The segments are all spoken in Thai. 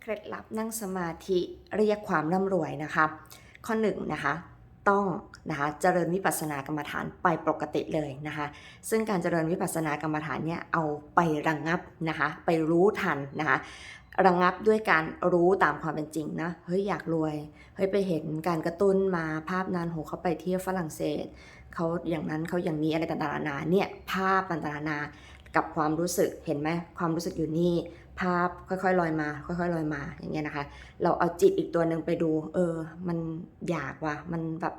เคล็ดลับนั่งสมาธิเรียกความร่ำรวยนะคะ ข้อหนึ่งนะคะต้องนะคะเจริญวิปัสสนากรรมฐานไปปกติเลยนะคะซึ่งการเจริญวิปัสสนากรรมฐานเนี่ยเอาไประงงับนะคะไปรู้ทันนะคะระงงับด้วยการรู้ตามความเป็นจริงนะเฮ้ยอยากรวยเฮ้ยไปเห็นการกระตุ้นมาภาพนั้นโหเขาไปเที่ยวฝรั่งเศสเขาอย่างนั้นเขาอย่างนี้อะไรต่างๆนานาเนี่ยภาพต่างๆนานา กับความรู้สึกเห็นไหมความรู้สึกอยู่นี่ ภาพค่อยๆลอยมา ค่อยๆลอยมาอย่างเงี้ยนะคะ เราเอาจิตอีกตัวหนึ่งไปดู เออ มันอยากว่ะมันแบบ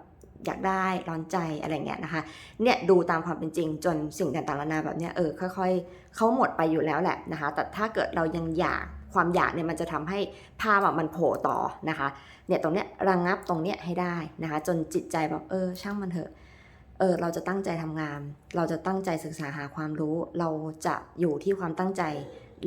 อยากได้ร้อนใจอะไรเงี้ยนะคะเนี่ยดูตามความเป็นจริงจนสิ่งต่างๆนานาแบบเนี้ยเออค่อยๆเขาหมดไปอยู่แล้วแหละนะคะ แต่ถ้าเกิดเรายังอยากความอยากเนี่ยมันจะทำให้ภาพอะมันโผล่ต่อนะคะเนี่ยตรงเนี้ยระงงับตรงเนี้ยให้ได้นะคะ จนจิตใจแบบเออ ช่างมันเถอะ เออเราจะตั้งใจทำงาน เราจะตั้งใจศึกษาหาความรู้ เราจะอยู่ที่ความตั้งใจ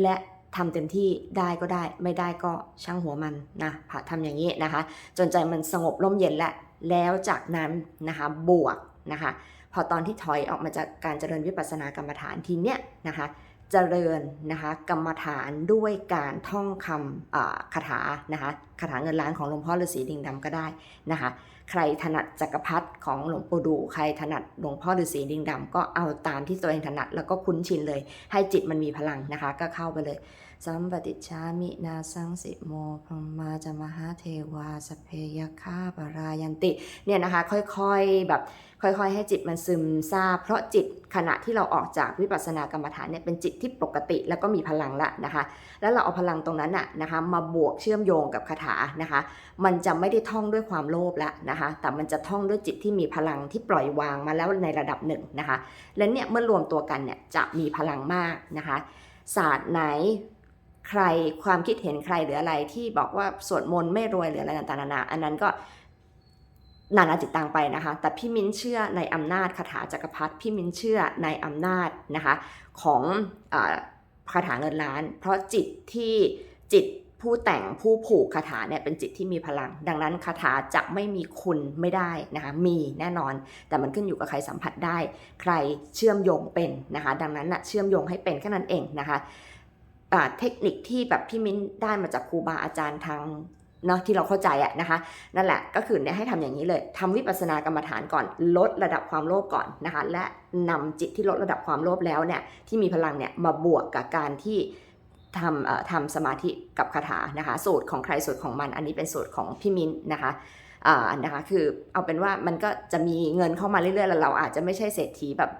และทำเต็มที่ได้ก็ได้ ไม่ได้ก็ช่างหัวมันนะผ่าทำอย่างนี้นะคะ จนใจมันสงบร่มเย็นและแล้วจากนั้นนะคะบวกนะคะ พอตอนที่ถอยออกมาจากการเจริญวิปัสสนากรรมฐานทีเนี้ยนะคะเจริญนะคะกรรมฐานด้วยการท่องคำคาถานะคะคาถาเงินล้านของหลวงพ่อฤาษีดิงดำก็ได้นะคะ ใครถนัดจักรพรรดิของหลวงปู่ดู ใครถนัดหลวงพ่อฤาษีดิงดำก็เอาตามที่ตัวเองถนัดแล้วก็คุ้นชินเลย ให้จิตมันมีพลังนะคะ ก็เข้าไปเลยสัมปติชามินาสังสิโมพรมาจามหาเทวาสเพยคาปรายันติเนี่ยนะคะค่อยๆแบบค่อยๆ ให้จิตมันซึมซาบเพราะจิตขณะที่เราออกจากวิปัสสนากรรมฐานเนี่ยเป็นจิตที่ปกติแล้วก็มีพลังละนะคะ แล้วเราเอาพลังตรงนั้นน่ะนะคะมาบวกเชื่อมโยงกับคาถานะคะ มันจะไม่ได้ท่องด้วยความโลภละนะคะ แต่มันจะท่องด้วยจิตที่มีพลังที่ปล่อยวางมาแล้วในระดับหนึ่งนะคะ และเนี่ยเมื่อรวมตัวกันเนี่ยจะมีพลังมากนะคะ ศาสตร์ไหนใครความคิดเห็นใครหรืออะไรที่บอกว่าสวดมนต์ไม่รวยหรืออะไรต่างๆนานาอันนั้นก็นานาจิตตังไปนะคะ แต่พี่มิ้นเชื่อในอำนาจคาถาจักรพรรดิพี่มิ้นเชื่อในอำนาจนะคะของคาถาเงินล้าน เพราะจิตที่จิต ผู้แต่งผู้ผูกคาถาเนี่ยเป็นจิตที่มีพลัง ดังนั้นคาถาจะไม่มีคุณไม่ได้นะคะมีแน่นอน แต่มันขึ้นอยู่กับใครสัมผัสได้ ใครเชื่อมโยงเป็นนะคะดังนั้นนะเชื่อมโยงให้เป็นแค่นั้นเองนะคะเทคนิคที่แบบพี่มิ้นได้มาจากครูบาอาจารย์ทางเนาะที่เราเข้าใจอะนะคะนั่นแหละก็คือเนี่ยให้ทำอย่างนี้เลยทำวิปัสสนากรรมฐานก่อนลดระดับความโลภก่อนนะคะและนำจิตที่ลดระดับความโลภแล้วเนี่ยที่มีพลังเนี่ยมาบวกกับการที่ ทำทำสมาธิกับคาถานะคะสูตรของใครสูตรของมัน อันนี้เป็นสูตรของพี่มิ้นนะคะอ่านะคะคือเอาเป็นว่ามันก็จะมีเงินเข้ามาเรื่อยๆแล้วเราอาจจะไม่ใช่เศรษฐีแบบ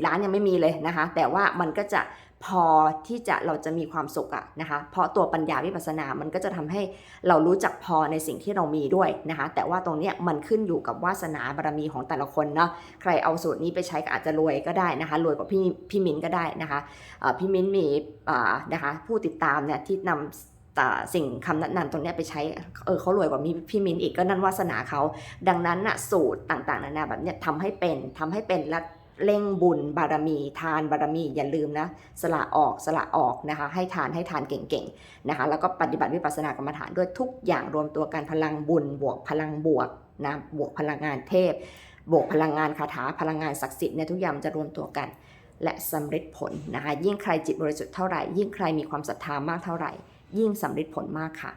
10 ล้านยังไม่มีเลยนะคะ แต่ว่ามันก็จะ พอที่จะเราจะมีความสุขอะนะคะ เพราะตัวปัญญาวิปัสสนา มันก็จะทำให้เรารู้จักพอในสิ่งที่เรามีด้วยนะคะ แต่ว่าตรงเนี้ยมันขึ้นอยู่กับวาสนาบารมีของแต่ละคนเนาะ ใครเอาสูตรนี้ไปใช้ก็อาจจะรวยก็ได้นะคะ รวยกว่าพี่พี่มิ้นก็ได้นะคะพี่มิ้นมีนะคะผู้ติดตามเนี่ยที่นำอ่าสิ่งคำแนะนำตรงเนี้ยไปใช้ เออเขารวยกว่ามีพี่มินอีกก็นั่นวาสนาเขา ดังนั้นนะสูตรต่างๆ นานาแบบเนี้ยทำให้เป็นทำให้เป็นและ เร่งบุญบารมี ทานบารมีอย่าลืมนะสละออกสละออกนะคะ ให้ทานให้ทานเก่งๆนะคะ แล้วก็ปฏิบัติวิปัสสนากรรมฐานด้วยทุกอย่างรวมตัวกันพลังบุญบวกพลังบวกนะบวกพลังงานเทพ บวกพลังงานคาถาพลังงานศักดิ์สิทธิ์เนี่ยทุกอย่างจะรวมตัวกัน และสำเร็จผลนะคะ ยิ่งใครจิตบริสุทธิ์เท่าไหร่ ยิ่งใครมีความศรัทธามากเท่าไหร่ ยิ่งสำเร็จผลมากค่ะ